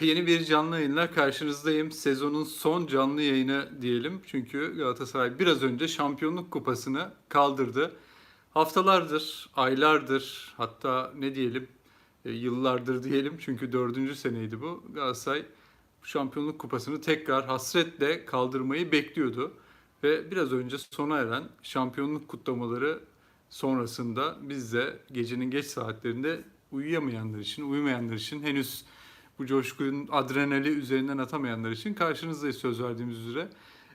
Yeni bir canlı yayınla karşınızdayım. Sezonun son canlı yayını diyelim. Çünkü Galatasaray biraz önce şampiyonluk kupasını kaldırdı. Haftalardır, aylardır hatta ne diyelim e, yıllardır diyelim. Çünkü dördüncü seneydi bu. Galatasaray şampiyonluk kupasını tekrar hasretle kaldırmayı bekliyordu. Ve biraz önce sona eren şampiyonluk kutlamaları sonrasında biz de gecenin geç saatlerinde uyuyamayanlar için, uyumayanlar için henüz bu coşkunun adrenali üzerinden atamayanlar için karşınızdayız söz verdiğimiz üzere.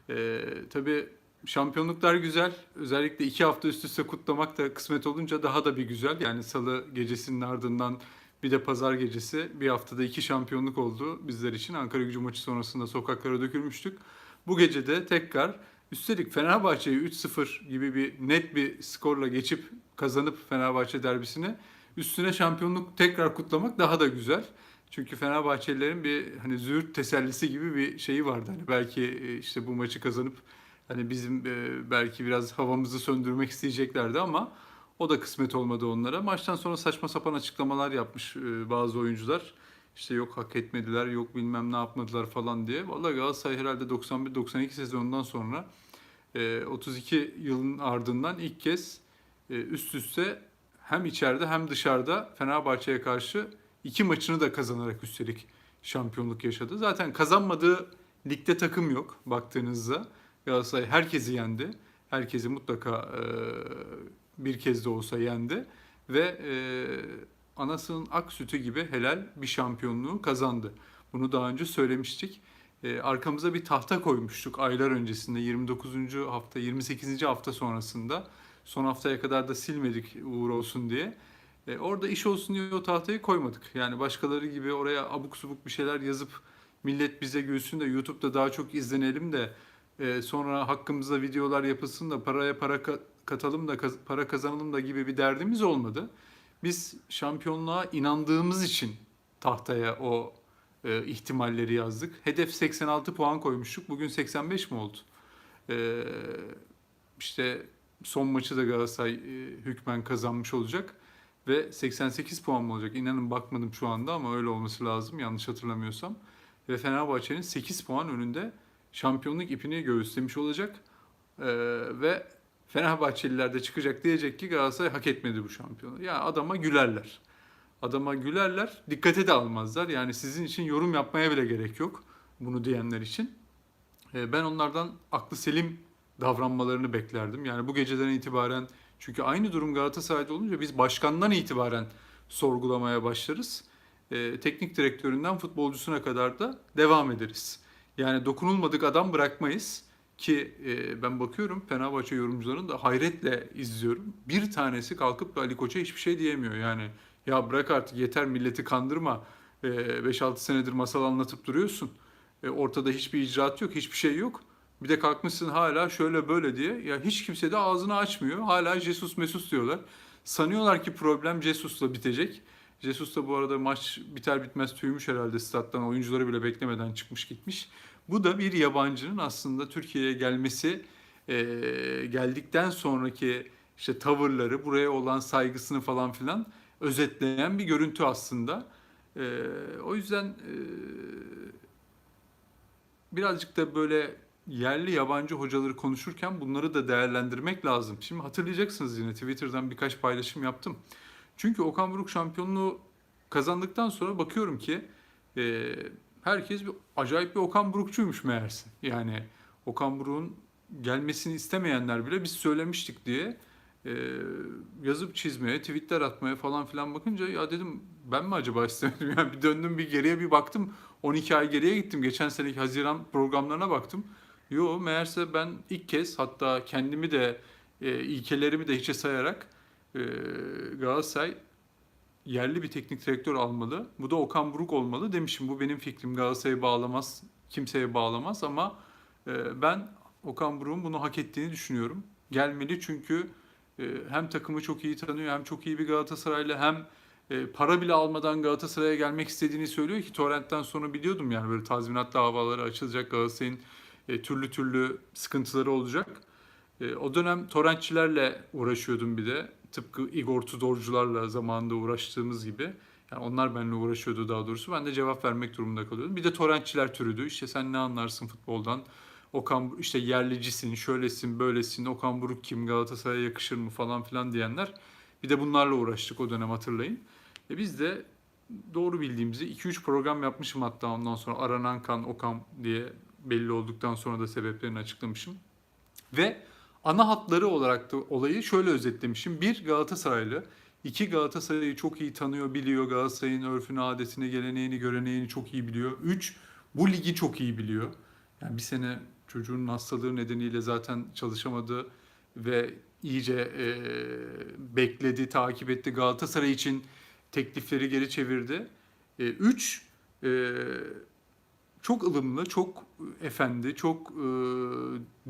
Ee, tabii şampiyonluklar güzel. Özellikle iki hafta üst üste kutlamak da kısmet olunca daha da bir güzel. Yani salı gecesinin ardından bir de pazar gecesi bir haftada iki şampiyonluk oldu bizler için. Ankara gücü maçı sonrasında sokaklara dökülmüştük. Bu gece de tekrar üstelik Fenerbahçe'yi 3-0 gibi bir net bir skorla geçip kazanıp Fenerbahçe derbisini üstüne şampiyonluk tekrar kutlamak daha da güzel. Çünkü Fenerbahçelilerin bir hani züğürt tesellisi gibi bir şeyi vardı. Hani belki e, işte bu maçı kazanıp hani bizim e, belki biraz havamızı söndürmek isteyeceklerdi ama o da kısmet olmadı onlara. Maçtan sonra saçma sapan açıklamalar yapmış e, bazı oyuncular. İşte yok hak etmediler, yok bilmem ne yapmadılar falan diye. Vallahi Galatasaray herhalde 91-92 sezonundan sonra e, 32 yılın ardından ilk kez üst üste hem içeride hem dışarıda Fenerbahçe'ye karşı iki maçını da kazanarak üstelik şampiyonluk yaşadı. Zaten kazanmadığı ligde takım yok baktığınızda. Galatasaray herkesi yendi. Herkesi mutlaka e, bir kez de olsa yendi. Ve e, anasının ak sütü gibi helal bir şampiyonluğu kazandı. Bunu daha önce söylemiştik. E, arkamıza bir tahta koymuştuk aylar öncesinde 29. hafta 28. hafta sonrasında. Son haftaya kadar da silmedik uğur olsun diye. E, orada iş olsun diye o tahtayı koymadık. Yani başkaları gibi oraya abuk subuk bir şeyler yazıp millet bize gülsün de YouTube'da daha çok izlenelim de e, sonra hakkımızda videolar yapılsın da paraya para ka- katalım da kaz- para kazanalım da gibi bir derdimiz olmadı. Biz şampiyonluğa inandığımız için tahtaya o e, ihtimalleri yazdık. Hedef 86 puan koymuştuk. Bugün 85 mi oldu? E, işte son maçı da Galatasaray e, hükmen kazanmış olacak ve 88 puan mı olacak? İnanın bakmadım şu anda ama öyle olması lazım yanlış hatırlamıyorsam. Ve Fenerbahçe'nin 8 puan önünde şampiyonluk ipini göğüslemiş olacak. Ee, ve Fenerbahçeliler de çıkacak diyecek ki Galatasaray hak etmedi bu şampiyonu. Ya adama gülerler. Adama gülerler, dikkate de almazlar. Yani sizin için yorum yapmaya bile gerek yok bunu diyenler için. Ee, ben onlardan aklı selim davranmalarını beklerdim. Yani bu geceden itibaren çünkü aynı durum Galatasaray'da olunca biz başkandan itibaren sorgulamaya başlarız. Ee, teknik direktöründen futbolcusuna kadar da devam ederiz. Yani dokunulmadık adam bırakmayız ki e, ben bakıyorum Fenerbahçe yorumcularını da hayretle izliyorum. Bir tanesi kalkıp da Ali Koç'a hiçbir şey diyemiyor. Yani ya bırak artık yeter milleti kandırma. E, 5-6 senedir masal anlatıp duruyorsun. E, ortada hiçbir icraat yok, hiçbir şey yok. Bir de kalkmışsın hala şöyle böyle diye. Ya hiç kimse de ağzını açmıyor. Hala Jesus Mesus diyorlar. Sanıyorlar ki problem Jesus'la bitecek. Jesus da bu arada maç biter bitmez tüymüş herhalde stat'tan. Oyuncuları bile beklemeden çıkmış gitmiş. Bu da bir yabancının aslında Türkiye'ye gelmesi, e, geldikten sonraki işte tavırları, buraya olan saygısını falan filan özetleyen bir görüntü aslında. E, o yüzden e, birazcık da böyle yerli yabancı hocaları konuşurken bunları da değerlendirmek lazım. Şimdi hatırlayacaksınız yine Twitter'dan birkaç paylaşım yaptım. Çünkü Okan Buruk şampiyonluğu kazandıktan sonra bakıyorum ki e, herkes bir acayip bir Okan Burukçuymuş meğerse. Yani Okan Buruk'un gelmesini istemeyenler bile biz söylemiştik diye e, yazıp çizmeye, tweetler atmaya falan filan bakınca ya dedim ben mi acaba istemedim? Yani bir döndüm bir geriye bir baktım. 12 ay geriye gittim. Geçen seneki Haziran programlarına baktım. Yo meğerse ben ilk kez hatta kendimi de e, ilkelerimi de hiçe sayarak e, Galatasaray yerli bir teknik direktör almalı. Bu da Okan Buruk olmalı demişim. Bu benim fikrim. Galatasaray'ı bağlamaz, kimseye bağlamaz ama e, ben Okan Buruk'un bunu hak ettiğini düşünüyorum. Gelmeli çünkü e, hem takımı çok iyi tanıyor hem çok iyi bir Galatasaraylı hem e, para bile almadan Galatasaray'a gelmek istediğini söylüyor ki Torrent'ten sonra biliyordum yani böyle tazminat davaları açılacak Galatasaray'ın e, türlü türlü sıkıntıları olacak. E, o dönem torrentçilerle uğraşıyordum bir de. Tıpkı Igor Tudorcularla zamanında uğraştığımız gibi. Yani onlar benimle uğraşıyordu daha doğrusu. Ben de cevap vermek durumunda kalıyordum. Bir de torrentçiler türüdü. İşte sen ne anlarsın futboldan? Okan işte yerlicisin, şöylesin, böylesin. Okan Buruk kim? Galatasaray'a yakışır mı falan filan diyenler. Bir de bunlarla uğraştık o dönem hatırlayın. E biz de doğru bildiğimizi 2-3 program yapmışım hatta ondan sonra aranan kan Okan diye belli olduktan sonra da sebeplerini açıklamışım. Ve ana hatları olarak da olayı şöyle özetlemişim. Bir Galatasaraylı, iki Galatasaray'ı çok iyi tanıyor, biliyor. Galatasaray'ın örfünü, adetini, geleneğini, göreneğini çok iyi biliyor. Üç, bu ligi çok iyi biliyor. Yani bir sene çocuğun hastalığı nedeniyle zaten çalışamadı ve iyice e, bekledi, takip etti. Galatasaray için teklifleri geri çevirdi. E, üç, e, çok ılımlı, çok efendi, çok e,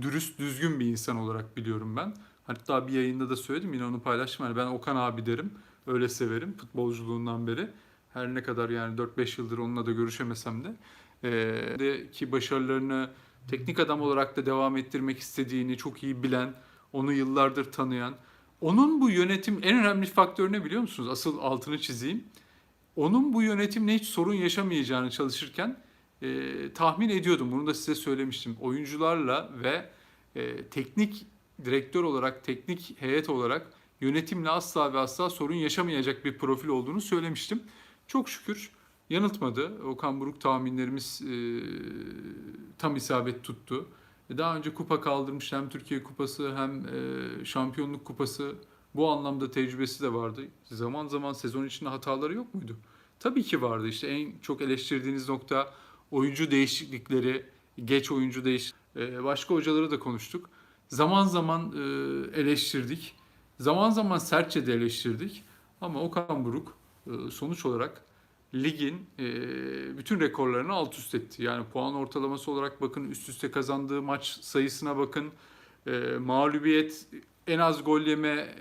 dürüst, düzgün bir insan olarak biliyorum ben. Hatta bir yayında da söyledim yine onu paylaştım. Yani ben Okan abi derim. Öyle severim futbolculuğundan beri. Her ne kadar yani 4-5 yıldır onunla da görüşemesem de. E, de ki başarılarını teknik adam olarak da devam ettirmek istediğini çok iyi bilen, onu yıllardır tanıyan. Onun bu yönetim en önemli faktörü ne biliyor musunuz? Asıl altını çizeyim. Onun bu yönetimle hiç sorun yaşamayacağını çalışırken e, tahmin ediyordum. Bunu da size söylemiştim. Oyuncularla ve e, teknik direktör olarak, teknik heyet olarak yönetimle asla ve asla sorun yaşamayacak bir profil olduğunu söylemiştim. Çok şükür yanıltmadı. Okan Buruk tahminlerimiz e, tam isabet tuttu. E, Daha önce kupa kaldırmış hem Türkiye Kupası hem e, Şampiyonluk Kupası bu anlamda tecrübesi de vardı. Zaman zaman sezon içinde hataları yok muydu? Tabii ki vardı. İşte en çok eleştirdiğiniz nokta oyuncu değişiklikleri, geç oyuncu değiş. E, Başka hocaları da konuştuk. Zaman zaman e, eleştirdik. Zaman zaman sertçe de eleştirdik. Ama Okan Buruk e, sonuç olarak ligin bütün rekorlarını alt üst etti. Yani puan ortalaması olarak bakın, üst üste kazandığı maç sayısına bakın, mağlubiyet, en az gol yeme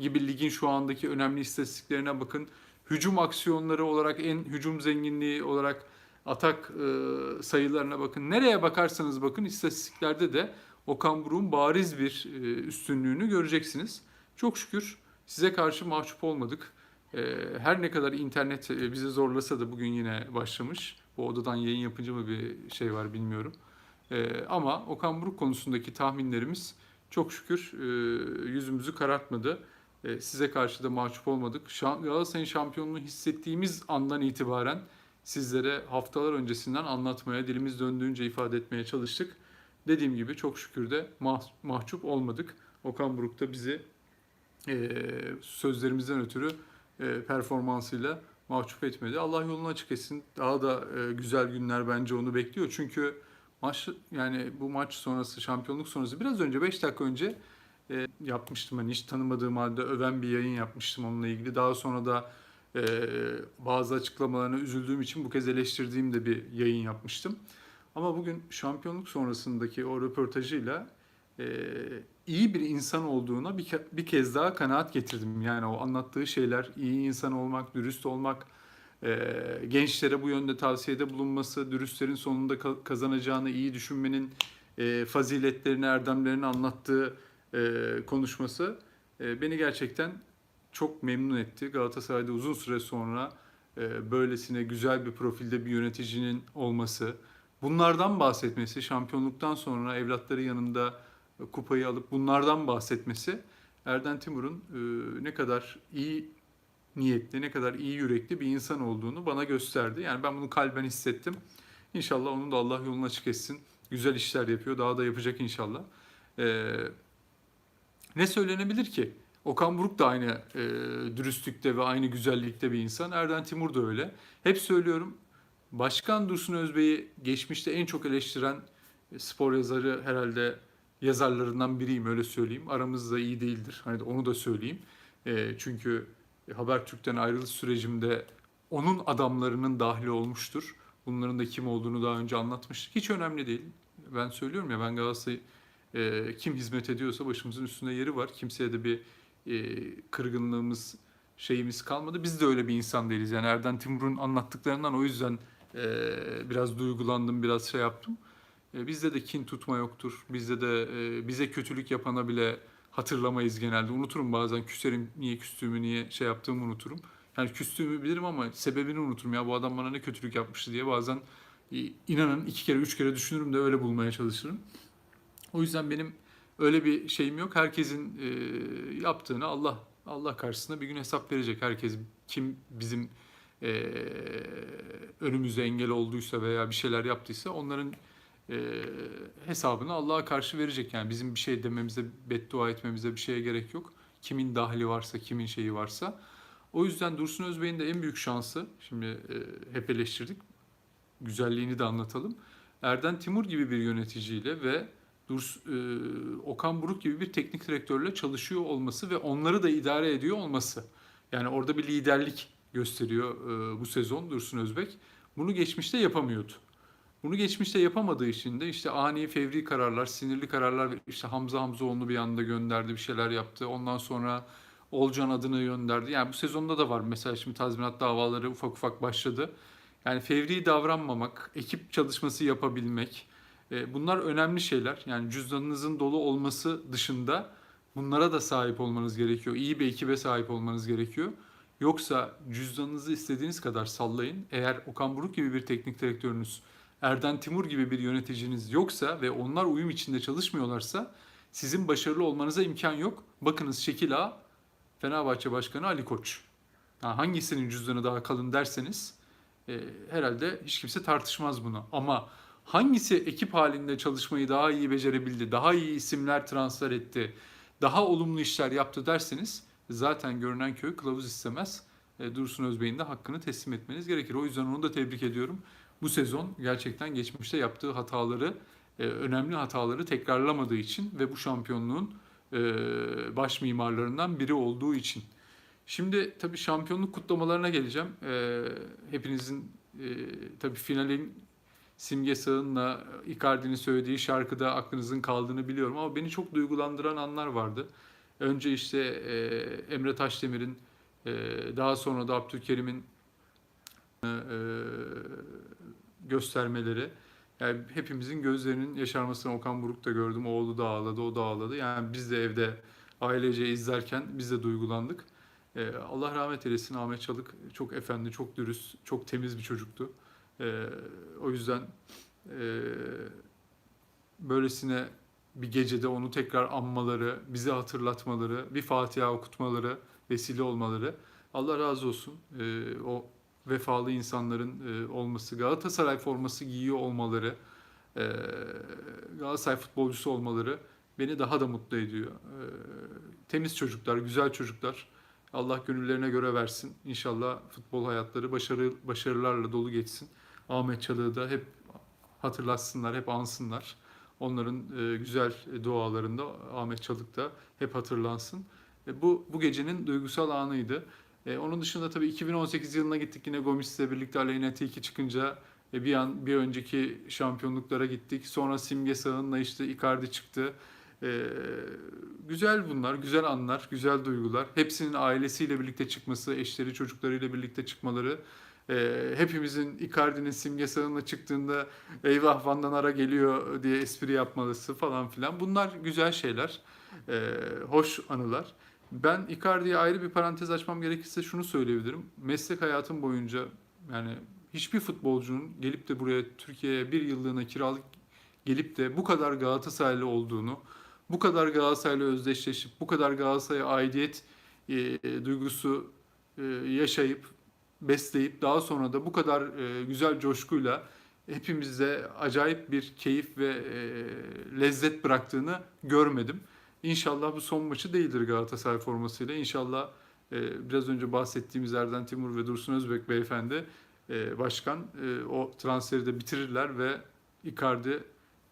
gibi ligin şu andaki önemli istatistiklerine bakın. Hücum aksiyonları olarak en hücum zenginliği olarak atak e, sayılarına bakın. Nereye bakarsanız bakın istatistiklerde de Okan Buruk'un bariz bir e, üstünlüğünü göreceksiniz. Çok şükür size karşı mahcup olmadık. E, her ne kadar internet e, bizi zorlasa da bugün yine başlamış. Bu odadan yayın yapınca mı bir şey var bilmiyorum. E, ama Okan Buruk konusundaki tahminlerimiz çok şükür e, yüzümüzü karartmadı. E, size karşı da mahcup olmadık. Şam, Galatasaray'ın şampiyonluğunu hissettiğimiz andan itibaren sizlere haftalar öncesinden anlatmaya, dilimiz döndüğünce ifade etmeye çalıştık. Dediğim gibi çok şükür de mah- mahcup olmadık. Okan Buruk da bizi e, sözlerimizden ötürü e, performansıyla mahcup etmedi. Allah yolunu açık etsin. Daha da e, güzel günler bence onu bekliyor. Çünkü maç yani bu maç sonrası, şampiyonluk sonrası biraz önce 5 dakika önce e, yapmıştım. Hani hiç tanımadığım halde öven bir yayın yapmıştım onunla ilgili. Daha sonra da e, bazı açıklamalarına üzüldüğüm için bu kez eleştirdiğim de bir yayın yapmıştım. Ama bugün şampiyonluk sonrasındaki o röportajıyla e, iyi bir insan olduğuna bir, ke- bir kez daha kanaat getirdim. Yani o anlattığı şeyler, iyi insan olmak, dürüst olmak, e, gençlere bu yönde tavsiyede bulunması, dürüstlerin sonunda ka- kazanacağını iyi düşünmenin e, faziletlerini, erdemlerini anlattığı e, konuşması e, beni gerçekten çok memnun etti. Galatasaray'da uzun süre sonra e, böylesine güzel bir profilde bir yöneticinin olması, bunlardan bahsetmesi, şampiyonluktan sonra evlatları yanında e, kupayı alıp bunlardan bahsetmesi Erden Timur'un e, ne kadar iyi niyetli, ne kadar iyi yürekli bir insan olduğunu bana gösterdi. Yani ben bunu kalben hissettim. İnşallah onun da Allah yolunu açık etsin. Güzel işler yapıyor. Daha da yapacak inşallah. Ee, ne söylenebilir ki? Okan Buruk da aynı e, dürüstlükte ve aynı güzellikte bir insan. Erden Timur da öyle. Hep söylüyorum. Başkan Dursun Özbey'i geçmişte en çok eleştiren e, spor yazarı herhalde yazarlarından biriyim öyle söyleyeyim. Aramızda iyi değildir. Hani de onu da söyleyeyim. E, çünkü Habertürk'ten ayrılış sürecimde onun adamlarının dahli olmuştur. Bunların da kim olduğunu daha önce anlatmıştık. Hiç önemli değil. Ben söylüyorum ya ben Galatasaray e, kim hizmet ediyorsa başımızın üstünde yeri var. Kimseye de bir kırgınlığımız, şeyimiz kalmadı. Biz de öyle bir insan değiliz. Yani Erden Timur'un anlattıklarından o yüzden e, biraz duygulandım, biraz şey yaptım. E, bizde de kin tutma yoktur. Bizde de e, bize kötülük yapana bile hatırlamayız genelde. Unuturum bazen küserim, niye küstüğümü, niye şey yaptığımı unuturum. Yani küstüğümü bilirim ama sebebini unuturum ya bu adam bana ne kötülük yapmıştı diye bazen e, inanın iki kere üç kere düşünürüm de öyle bulmaya çalışırım. O yüzden benim öyle bir şeyim yok. Herkesin e, yaptığını Allah Allah karşısında bir gün hesap verecek. Herkes kim bizim e, önümüze engel olduysa veya bir şeyler yaptıysa onların e, hesabını Allah'a karşı verecek. Yani bizim bir şey dememize, beddua etmemize bir şeye gerek yok. Kimin dahli varsa, kimin şeyi varsa. O yüzden Dursun Özbey'in de en büyük şansı, şimdi e, hep eleştirdik, güzelliğini de anlatalım. Erden Timur gibi bir yöneticiyle ve Durs, e, Okan Buruk gibi bir teknik direktörle çalışıyor olması ve onları da idare ediyor olması. Yani orada bir liderlik gösteriyor e, bu sezon Dursun Özbek. Bunu geçmişte yapamıyordu. Bunu geçmişte yapamadığı için de işte ani fevri kararlar, sinirli kararlar, işte Hamza Hamzoğlu'nu bir anda gönderdi, bir şeyler yaptı. Ondan sonra Olcan adını gönderdi. Yani bu sezonda da var mesela şimdi tazminat davaları ufak ufak başladı. Yani fevri davranmamak, ekip çalışması yapabilmek, bunlar önemli şeyler. Yani cüzdanınızın dolu olması dışında bunlara da sahip olmanız gerekiyor. İyi bir ekibe sahip olmanız gerekiyor. Yoksa cüzdanınızı istediğiniz kadar sallayın. Eğer Okan Buruk gibi bir teknik direktörünüz, Erden Timur gibi bir yöneticiniz yoksa ve onlar uyum içinde çalışmıyorlarsa sizin başarılı olmanıza imkan yok. Bakınız şekil A, Fenerbahçe Başkanı Ali Koç. Ha, hangisinin cüzdanı daha kalın derseniz e, herhalde hiç kimse tartışmaz bunu. Ama hangisi ekip halinde çalışmayı daha iyi becerebildi, daha iyi isimler transfer etti, daha olumlu işler yaptı derseniz zaten görünen köy kılavuz istemez. E, Dursun Özbey'in de hakkını teslim etmeniz gerekir. O yüzden onu da tebrik ediyorum. Bu sezon gerçekten geçmişte yaptığı hataları, e, önemli hataları tekrarlamadığı için ve bu şampiyonluğun e, baş mimarlarından biri olduğu için. Şimdi tabii şampiyonluk kutlamalarına geleceğim. Hepinizin tabii finalin Simge Sağ'ınla Icardi'nin söylediği şarkıda aklınızın kaldığını biliyorum ama beni çok duygulandıran anlar vardı. Önce işte e, Emre Taşdemir'in e, daha sonra da Abdülkerim'in e, göstermeleri. Yani hepimizin gözlerinin yaşarmasını Okan Buruk da gördüm. Oğlu da ağladı, o da ağladı. Yani biz de evde ailece izlerken biz de duygulandık. E, Allah rahmet eylesin Ahmet Çalık çok efendi, çok dürüst, çok temiz bir çocuktu. E, o yüzden e, böylesine bir gecede onu tekrar anmaları, bize hatırlatmaları, bir Fatiha okutmaları, vesile olmaları. Allah razı olsun. E, o vefalı insanların e, olması, Galatasaray forması giyiyor olmaları, e, Galatasaray futbolcusu olmaları beni daha da mutlu ediyor. E, temiz çocuklar, güzel çocuklar. Allah gönüllerine göre versin. İnşallah futbol hayatları başarı başarılarla dolu geçsin. Ahmet Çalık'ı da hep hatırlatsınlar, hep ansınlar. Onların e, güzel dualarında Ahmet Çalık da hep hatırlansın. E, bu bu gecenin duygusal anıydı. E, onun dışında tabii 2018 yılına gittik yine Gomis'le birlikte Aleyna Tilki çıkınca bir an bir önceki şampiyonluklara gittik. Sonra Simge Sağ'ınla işte Icardi çıktı. E, güzel bunlar, güzel anlar, güzel duygular. Hepsinin ailesiyle birlikte çıkması, eşleri, çocuklarıyla birlikte çıkmaları. E, hepimizin Icardi'nin Simge Sağ'ınla çıktığında eyvah Van'dan ara geliyor diye espri yapmalısı falan filan. Bunlar güzel şeyler, e, hoş anılar. Ben Icardi'ye ayrı bir parantez açmam gerekirse şunu söyleyebilirim. Meslek hayatım boyunca yani hiçbir futbolcunun gelip de buraya Türkiye'ye bir yıllığına kiralık gelip de bu kadar Galatasaraylı olduğunu, bu kadar Galatasaraylı özdeşleşip, bu kadar Galatasaray'a aidiyet e, duygusu e, yaşayıp, besleyip daha sonra da bu kadar e, güzel coşkuyla hepimize acayip bir keyif ve e, lezzet bıraktığını görmedim. İnşallah bu son maçı değildir Galatasaray formasıyla. İnşallah e, biraz önce bahsettiğimiz Erden Timur ve Dursun Özbek beyefendi e, başkan e, o transferi de bitirirler ve Icardi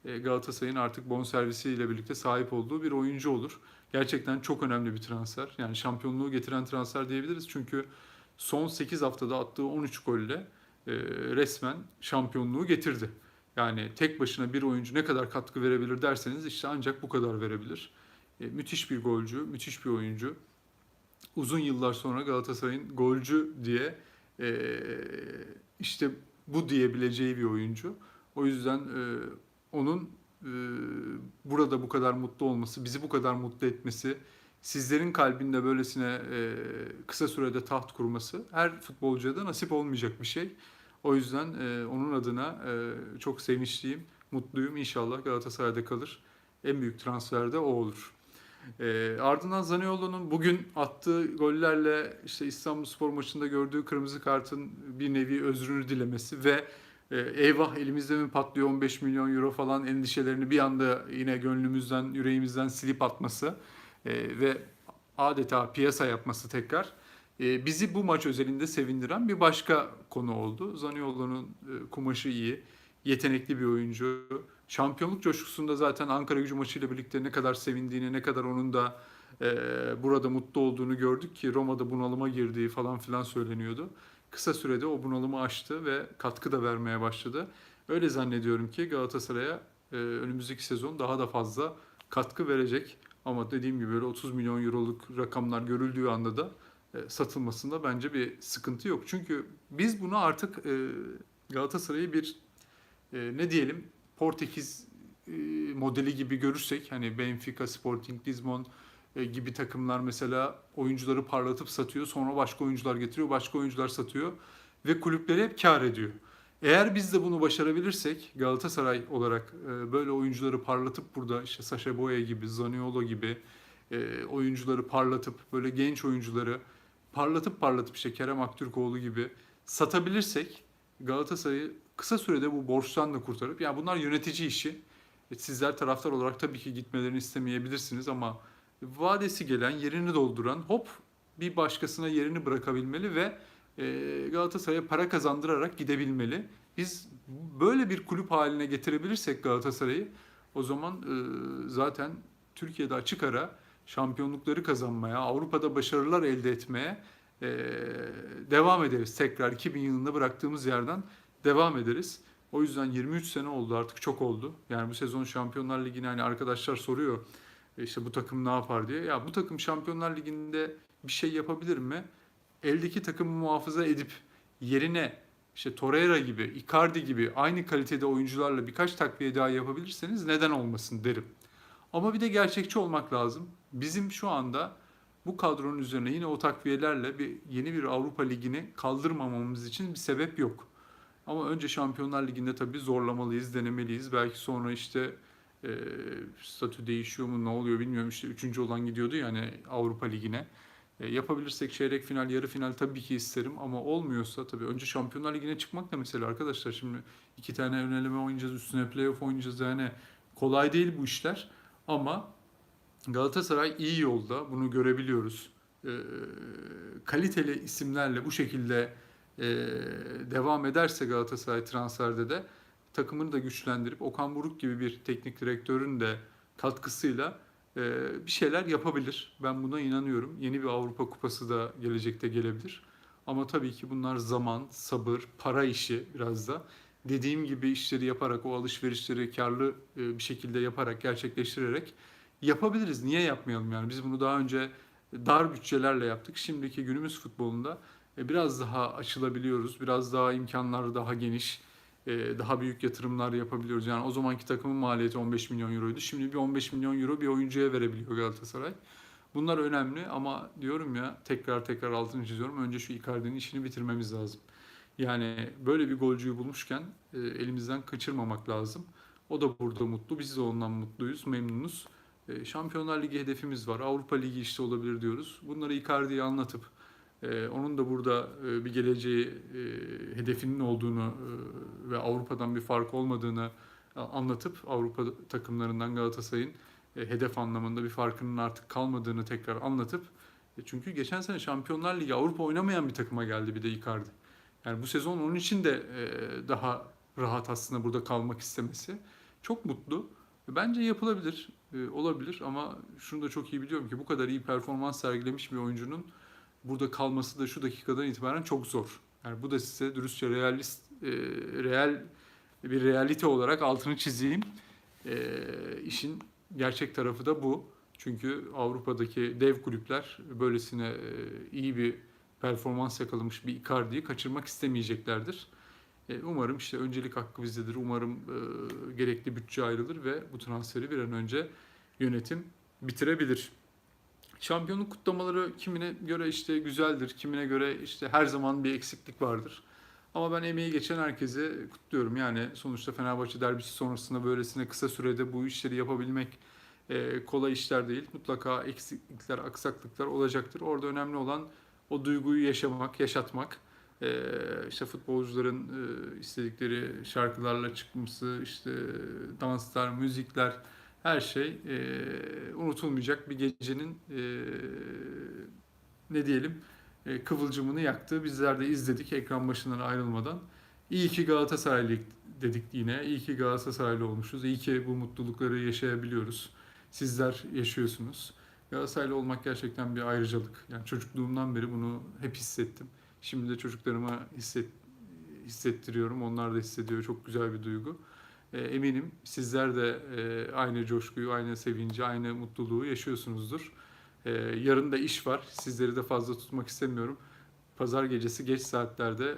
Galatasaray'ın artık bonservisiyle birlikte sahip olduğu bir oyuncu olur. Gerçekten çok önemli bir transfer. Yani şampiyonluğu getiren transfer diyebiliriz. Çünkü son 8 haftada attığı 13 golle e, resmen şampiyonluğu getirdi. Yani tek başına bir oyuncu ne kadar katkı verebilir derseniz işte ancak bu kadar verebilir. E, müthiş bir golcü, müthiş bir oyuncu. Uzun yıllar sonra Galatasaray'ın golcü diye e, işte bu diyebileceği bir oyuncu. O yüzden e, onun e, burada bu kadar mutlu olması, bizi bu kadar mutlu etmesi, sizlerin kalbinde böylesine e, kısa sürede taht kurması her futbolcuya da nasip olmayacak bir şey. O yüzden e, onun adına e, çok sevinçliyim, mutluyum. İnşallah Galatasaray'da kalır. En büyük transfer de o olur. E, ardından Zaniolo'nun bugün attığı gollerle işte İstanbulspor maçında gördüğü kırmızı kartın bir nevi özrünü dilemesi ve e, eyvah elimizde mi patlıyor 15 milyon euro falan endişelerini bir anda yine gönlümüzden, yüreğimizden silip atması e, ve adeta piyasa yapması tekrar e, bizi bu maç özelinde sevindiren bir başka konu oldu. Zaniolo'nun e, kumaşı iyi, yetenekli bir oyuncu. Şampiyonluk coşkusunda zaten Ankara gücü maçıyla birlikte ne kadar sevindiğini, ne kadar onun da e, burada mutlu olduğunu gördük ki Roma'da bunalıma girdiği falan filan söyleniyordu. Kısa sürede o bunalımı aştı ve katkı da vermeye başladı. Öyle zannediyorum ki Galatasaray'a e, önümüzdeki sezon daha da fazla katkı verecek. Ama dediğim gibi böyle 30 milyon euroluk rakamlar görüldüğü anda da e, satılmasında bence bir sıkıntı yok. Çünkü biz bunu artık e, Galatasaray'ı bir e, ne diyelim Portekiz e, modeli gibi görürsek hani Benfica, Sporting Lisbon gibi takımlar mesela oyuncuları parlatıp satıyor. Sonra başka oyuncular getiriyor, başka oyuncular satıyor ve kulüpleri hep kar ediyor. Eğer biz de bunu başarabilirsek Galatasaray olarak e, böyle oyuncuları parlatıp burada işte Sacha Boya gibi, Zaniolo gibi e, oyuncuları parlatıp böyle genç oyuncuları parlatıp parlatıp işte Kerem Aktürkoğlu gibi satabilirsek Galatasaray'ı kısa sürede bu borçtan da kurtarıp ya bunlar yönetici işi. E, Sizler taraftar olarak tabii ki gitmelerini istemeyebilirsiniz ama vadesi gelen, yerini dolduran hop bir başkasına yerini bırakabilmeli ve e, Galatasaray'a para kazandırarak gidebilmeli. Biz böyle bir kulüp haline getirebilirsek Galatasaray'ı o zaman e, zaten Türkiye'de açık ara şampiyonlukları kazanmaya, Avrupa'da başarılar elde etmeye e, devam ederiz. Tekrar 2000 yılında bıraktığımız yerden devam ederiz. O yüzden 23 sene oldu artık çok oldu. Yani bu sezon Şampiyonlar Ligi'ne hani arkadaşlar soruyor işte bu takım ne yapar diye. Ya bu takım Şampiyonlar Ligi'nde bir şey yapabilir mi? Eldeki takımı muhafaza edip yerine işte Torreira gibi, Icardi gibi aynı kalitede oyuncularla birkaç takviye daha yapabilirseniz neden olmasın derim. Ama bir de gerçekçi olmak lazım. Bizim şu anda bu kadronun üzerine yine o takviyelerle bir yeni bir Avrupa Ligi'ni kaldırmamamız için bir sebep yok. Ama önce Şampiyonlar Ligi'nde tabii zorlamalıyız, denemeliyiz. Belki sonra işte e, statü değişiyor mu ne oluyor bilmiyorum. İşte üçüncü olan gidiyordu yani Avrupa Ligi'ne. E, yapabilirsek çeyrek final, yarı final tabii ki isterim ama olmuyorsa tabii önce Şampiyonlar Ligi'ne çıkmak da mesela arkadaşlar şimdi iki tane ön eleme oynayacağız, üstüne playoff oynayacağız yani kolay değil bu işler ama Galatasaray iyi yolda bunu görebiliyoruz. E, kaliteli isimlerle bu şekilde e, devam ederse Galatasaray transferde de takımını da güçlendirip Okan Buruk gibi bir teknik direktörün de katkısıyla e, bir şeyler yapabilir. Ben buna inanıyorum. Yeni bir Avrupa Kupası da gelecekte gelebilir. Ama tabii ki bunlar zaman, sabır, para işi biraz da. Dediğim gibi işleri yaparak, o alışverişleri karlı e, bir şekilde yaparak, gerçekleştirerek yapabiliriz. Niye yapmayalım yani? Biz bunu daha önce dar bütçelerle yaptık. Şimdiki günümüz futbolunda e, biraz daha açılabiliyoruz. Biraz daha imkanlar daha geniş. E, Daha büyük yatırımlar yapabiliyoruz. Yani o zamanki takımın maliyeti 15 milyon euroydu. Şimdi bir 15 milyon euro bir oyuncuya verebiliyor Galatasaray. Bunlar önemli ama diyorum ya tekrar tekrar altını çiziyorum. Önce şu Icardi'nin işini bitirmemiz lazım. Yani böyle bir golcüyü bulmuşken e, elimizden kaçırmamak lazım. O da burada mutlu. Biz de ondan mutluyuz, memnunuz. E, Şampiyonlar Ligi hedefimiz var. Avrupa Ligi işte olabilir diyoruz. Bunları Icardi'ye anlatıp e, onun da burada e, bir geleceği e, hedefinin olduğunu e, ve Avrupa'dan bir fark olmadığını anlatıp Avrupa takımlarından Galatasaray'ın hedef anlamında bir farkının artık kalmadığını tekrar anlatıp çünkü geçen sene Şampiyonlar Ligi Avrupa oynamayan bir takıma geldi bir de Icardi. Yani bu sezon onun için de daha rahat aslında burada kalmak istemesi. Çok mutlu. Bence yapılabilir, olabilir ama şunu da çok iyi biliyorum ki bu kadar iyi performans sergilemiş bir oyuncunun burada kalması da şu dakikadan itibaren çok zor. Yani bu da size dürüstçe realist, e, real bir realite olarak altını çizeyim. E, işin gerçek tarafı da bu. Çünkü Avrupa'daki dev kulüpler böylesine e, iyi bir performans yakalamış bir Icardi'yi kaçırmak istemeyeceklerdir. E, umarım işte öncelik hakkı bizdedir. Umarım e, gerekli bütçe ayrılır ve bu transferi bir an önce yönetim bitirebilir. Şampiyonluk kutlamaları kimine göre işte güzeldir, kimine göre işte her zaman bir eksiklik vardır. Ama ben emeği geçen herkese kutluyorum. Yani sonuçta Fenerbahçe derbisi sonrasında böylesine kısa sürede bu işleri yapabilmek e, kolay işler değil. Mutlaka eksiklikler, aksaklıklar olacaktır. Orada önemli olan o duyguyu yaşamak, yaşatmak. E, işte futbolcuların e, istedikleri şarkılarla çıkması, işte danslar, müzikler, her şey e, unutulmayacak bir gecenin e, ne diyelim e, kıvılcımını yaktı. Bizler de izledik ekran başından ayrılmadan. İyi ki Galatasaraylı dedik yine. İyi ki Galatasaraylı olmuşuz. İyi ki bu mutlulukları yaşayabiliyoruz. Sizler yaşıyorsunuz. Galatasaraylı olmak gerçekten bir ayrıcalık. Yani çocukluğumdan beri bunu hep hissettim. Şimdi de çocuklarıma hisset, hissettiriyorum. Onlar da hissediyor. Çok güzel bir duygu. E, eminim sizler de e, aynı coşkuyu, aynı sevinci, aynı mutluluğu yaşıyorsunuzdur. E, yarın da iş var. Sizleri de fazla tutmak istemiyorum. Pazar gecesi geç saatlerde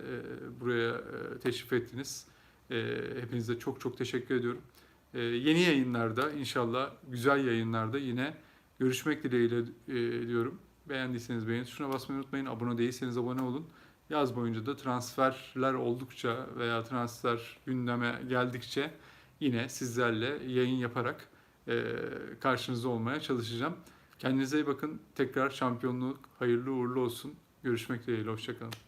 buraya teşrif ettiniz. Hepinize çok çok teşekkür ediyorum. Yeni yayınlarda inşallah güzel yayınlarda yine görüşmek dileğiyle diyorum. Beğendiyseniz beğen tuşuna basmayı unutmayın. Abone değilseniz abone olun. Yaz boyunca da transferler oldukça veya transfer gündeme geldikçe yine sizlerle yayın yaparak karşınızda olmaya çalışacağım. Kendinize iyi bakın. Tekrar şampiyonluk hayırlı uğurlu olsun. Görüşmek dileğiyle. Hoşçakalın.